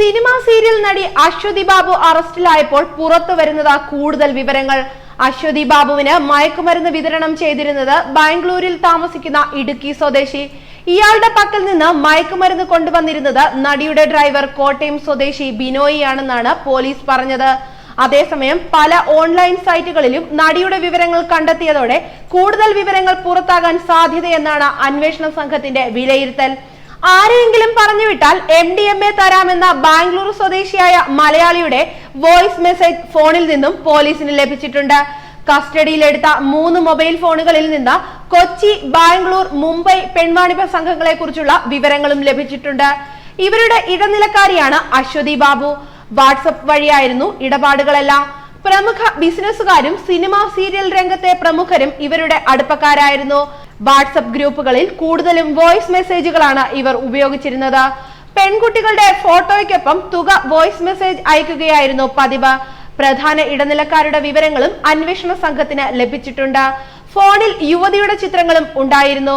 Cinema serial നടി അശ്വതി ബാബു അറസ്റ്റിലായപ്പോൾ പുറത്തു വരുന്നത് കൂടുതൽ വിവരങ്ങൾ. അശ്വതി ബാബുവിന് മയക്കുമരുന്ന് വിതരണം ചെയ്തിരുന്നത് ബാംഗ്ലൂരിൽ താമസിക്കുന്ന ഇടുക്കി സ്വദേശി. ഇയാളുടെ പക്കൽ നിന്ന് മയക്കുമരുന്ന് കൊണ്ടുവന്നിരുന്നത് നടിയുടെ ഡ്രൈവർ കോട്ടയം സ്വദേശി ബിനോയിയാണെന്നാണ് പോലീസ് പറഞ്ഞത്. അതേസമയം പല ഓൺലൈൻ സൈറ്റുകളിലും നടിയുടെ വിവരങ്ങൾ കണ്ടെത്തിയതോടെ കൂടുതൽ വിവരങ്ങൾ പുറത്താകാൻ സാധ്യതയെന്നാണ് അന്വേഷണ സംഘത്തിന്റെ വിലയിരുത്തൽ. ആരെയെങ്കിലും പറഞ്ഞു വിട്ടാൽ എം ഡി എം എ തരാമെന്ന ബാംഗ്ലൂർ സ്വദേശിയായ മലയാളിയുടെ വോയിസ് മെസ്സേജ് ഫോണിൽ നിന്നും പോലീസിന് ലഭിച്ചിട്ടുണ്ട്. കസ്റ്റഡിയിലെടുത്ത മൂന്ന് മൊബൈൽ ഫോണുകളിൽ നിന്ന് കൊച്ചി ബാംഗ്ലൂർ മുംബൈ പെൺവാണിഭ സംഘങ്ങളെ കുറിച്ചുള്ള വിവരങ്ങളും ലഭിച്ചിട്ടുണ്ട്. ഇവരുടെ ഇടനിലക്കാരിയാണ് അശ്വതി ബാബു. വാട്സപ്പ് വഴിയായിരുന്നു ഇടപാടുകളെല്ലാം. പ്രമുഖ ബിസിനസ്സുകാരും സിനിമ സീരിയൽ രംഗത്തെ പ്രമുഖരും ഇവരുടെ അടുപ്പക്കാരായിരുന്നു. വാട്സപ്പ് ഗ്രൂപ്പുകളിൽ കൂടുതലും വോയിസ് മെസ്സേജുകളാണ് ഇവർ ഉപയോഗിച്ചിരുന്നത്. പെൺകുട്ടികളുടെ ഫോട്ടോയ്ക്കൊപ്പം തുക വോയിസ് മെസ്സേജ് അയക്കുകയായിരുന്നു പതിവ്. പ്രധാന ഇടനിലക്കാരുടെ വിവരങ്ങളും അന്വേഷണ സംഘത്തിന് ലഭിച്ചിട്ടുണ്ട്. ഫോണിൽ യുവതിയുടെ ചിത്രങ്ങളും ഉണ്ടായിരുന്നു.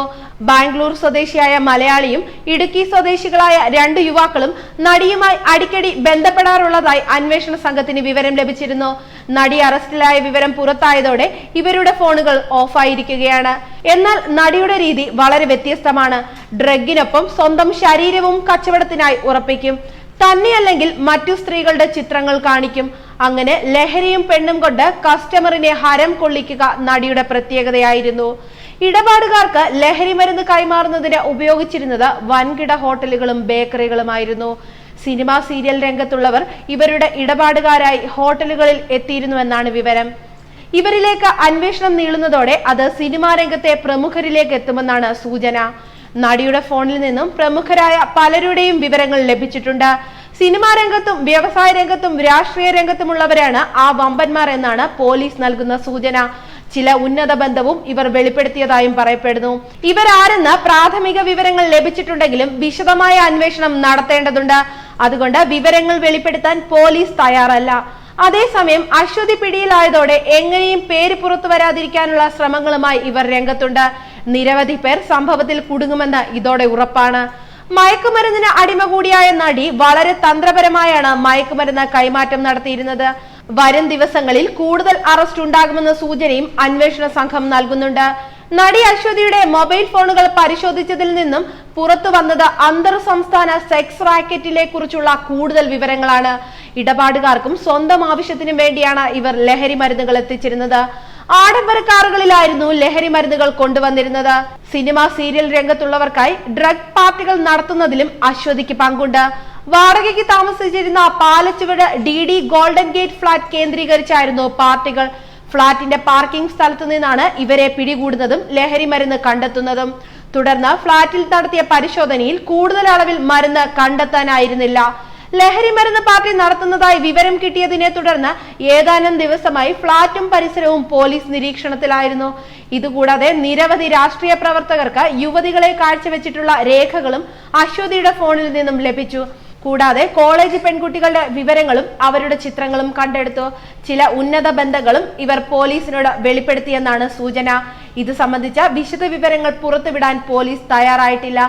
ബാംഗ്ലൂർ സ്വദേശിയായ മലയാളിയും ഇടുക്കി സ്വദേശികളായ രണ്ട് യുവാക്കളും നടിയുമായി അടിക്കടി ബന്ധപ്പെടാറുള്ളതായി അന്വേഷണ സംഘത്തിന് വിവരം ലഭിച്ചിരുന്നു. നടി അറസ്റ്റിലായ വിവരം പുറത്തായതോടെ ഇവരുടെ ഫോണുകൾ ഓഫായിരിക്കുകയാണ്. എന്നാൽ നടിയുടെ രീതി വളരെ വ്യത്യസ്തമാണ്. ഡ്രഗിനൊപ്പം സ്വന്തം ശരീരവും കച്ചവടത്തിനായി ഉറപ്പിക്കും. തന്നെയല്ലെങ്കിൽ മറ്റു സ്ത്രീകളുടെ ചിത്രങ്ങൾ കാണിക്കും. അങ്ങനെ ലഹരിയും പെണ്ണും കൊണ്ട് കസ്റ്റമറിനെ ഹരം കൊള്ളിക്കുക നടിയുടെ പ്രത്യേകതയായിരുന്നു. ഇടപാടുകാർക്ക് ലഹരി മരുന്ന് കൈമാറുന്നതിന് ഉപയോഗിച്ചിരുന്നത് വൻകിട ഹോട്ടലുകളും ബേക്കറികളുമായിരുന്നു. സിനിമ സീരിയൽ രംഗത്തുള്ളവർ ഇവരുടെ ഇടപാടുകാരായി ഹോട്ടലുകളിൽ എത്തിയിരുന്നുവെന്നാണ് വിവരം. ഇവരിലേക്ക് അന്വേഷണം നീളുന്നതോടെ അത് സിനിമാ രംഗത്തെ പ്രമുഖരിലേക്ക് എത്തുമെന്നാണ് സൂചന. നടിയുടെ ഫോണിൽ നിന്നും പ്രമുഖരായ പലരുടെയും വിവരങ്ങൾ ലഭിച്ചിട്ടുണ്ട്. സിനിമാ രംഗത്തും വ്യവസായ രംഗത്തും രാഷ്ട്രീയ രംഗത്തുമുള്ളവരാണ് ആ വമ്പന്മാർ എന്നാണ് പോലീസ് നൽകുന്ന സൂചന. ചില ഉന്നത ബന്ധവും ഇവർ വെളിപ്പെടുത്തിയതായും പറയപ്പെടുന്നു. ഇവരാരെന്ന് പ്രാഥമിക വിവരങ്ങൾ ലഭിച്ചിട്ടുണ്ടെങ്കിലും വിശദമായ അന്വേഷണം നടത്തേണ്ടതുണ്ട്. അതുകൊണ്ട് വിവരങ്ങൾ വെളിപ്പെടുത്താൻ പോലീസ് തയ്യാറല്ല. അതേസമയം അശ്വതി പിടിയിലായതോടെ എങ്ങനെയും പേര് പുറത്തു വരാതിരിക്കാനുള്ള ശ്രമങ്ങളുമായി ഇവർ രംഗത്തുണ്ട്. നിരവധി പേർ സംഭവത്തിൽ കുടുങ്ങുമെന്ന് ഇതോടെ ഉറപ്പാണ്. മയക്കുമരുന്നിന് അടിമ കൂടിയായ നടി വളരെ തന്ത്രപരമായാണ് മയക്കുമരുന്ന് കൈമാറ്റം നടത്തിയിരുന്നത്. വരും ദിവസങ്ങളിൽ കൂടുതൽ അറസ്റ്റ് ഉണ്ടാകുമെന്ന സൂചനയും അന്വേഷണ സംഘം നൽകുന്നുണ്ട്. നടി അശ്വതിയുടെ മൊബൈൽ ഫോണുകൾ പരിശോധിച്ചതിൽ നിന്നും പുറത്തു വന്നത് അന്തർ സംസ്ഥാന സെക്സ് റാക്കറ്റിലെ കുറിച്ചുള്ള കൂടുതൽ വിവരങ്ങളാണ്. ഇടപാടുകാർക്കും സ്വന്തം ആവശ്യത്തിനും വേണ്ടിയാണ് ഇവർ ലഹരി മരുന്നുകൾ എത്തിച്ചിരുന്നത്. ആഡംബര കാറുകളിലായിരുന്നു ലഹരി മരുന്നുകൾ കൊണ്ടുവന്നിരുന്നത്. സിനിമ സീരിയൽ രംഗത്തുള്ളവർക്കായി ഡ്രഗ് പാർട്ടികൾ നടത്തുന്നതിലും അശ്വതിക്ക് പങ്കുണ്ട്. വാടകയ്ക്ക് താമസിച്ചിരുന്ന Palachuvadu D D golden gate flat കേന്ദ്രീകരിച്ചായിരുന്നു പാർട്ടികൾ. ഫ്ളാറ്റിന്റെ പാർക്കിംഗ് സ്ഥലത്തു നിന്നാണ് ഇവരെ പിടികൂടുന്നതും ലഹരി മരുന്ന് കണ്ടെത്തുന്നതും. തുടർന്ന് ഫ്ളാറ്റിൽ നടത്തിയ പരിശോധനയിൽ കൂടുതൽ അളവിൽ മരുന്ന് കണ്ടെത്താനായിരുന്നില്ല. ലഹരി മരുന്ന് പാർട്ടി നടത്തുന്നതായി വിവരം കിട്ടിയതിനെ തുടർന്ന് ഏതാനും ദിവസമായി ഫ്ളാറ്റും പരിസരവും പോലീസ് നിരീക്ഷണത്തിലായിരുന്നു. ഇതുകൂടാതെ നിരവധി രാഷ്ട്രീയ പ്രവർത്തകർക്ക് യുവതികളെ കാഴ്ചവെച്ചിട്ടുള്ള രേഖകളും അശ്വതിയുടെ ഫോണിൽ നിന്നും ലഭിച്ചു. കൂടാതെ കോളേജ് പെൺകുട്ടികളുടെ വിവരങ്ങളും അവരുടെ ചിത്രങ്ങളും കണ്ടെടുത്തു. ചില ഉന്നത ബന്ധങ്ങളും ഇവർ പോലീസിനോട് വെളിപ്പെടുത്തിയെന്നാണ് സൂചന. ഇത് സംബന്ധിച്ച വിശദ വിവരങ്ങൾ പുറത്തുവിടാൻ പോലീസ് തയ്യാറായിട്ടില്ല.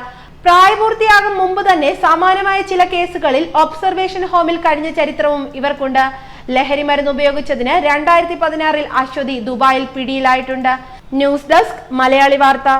പ്രായപൂർത്തിയാകും മുമ്പ് തന്നെ സമാനമായ ചില കേസുകളിൽ ഒബ്സർവേഷൻ ഹോമിൽ കഴിഞ്ഞ ചരിത്രവും ഇവർക്കുണ്ട്. ലഹരി മരുന്ന് ഉപയോഗിച്ചതിന് രണ്ടായിരത്തി പതിനാറിൽ അശ്വതി ദുബായിൽ പിടിയിലായിട്ടുണ്ട്. ന്യൂസ് ഡെസ്ക് മലയാളി വാർത്ത.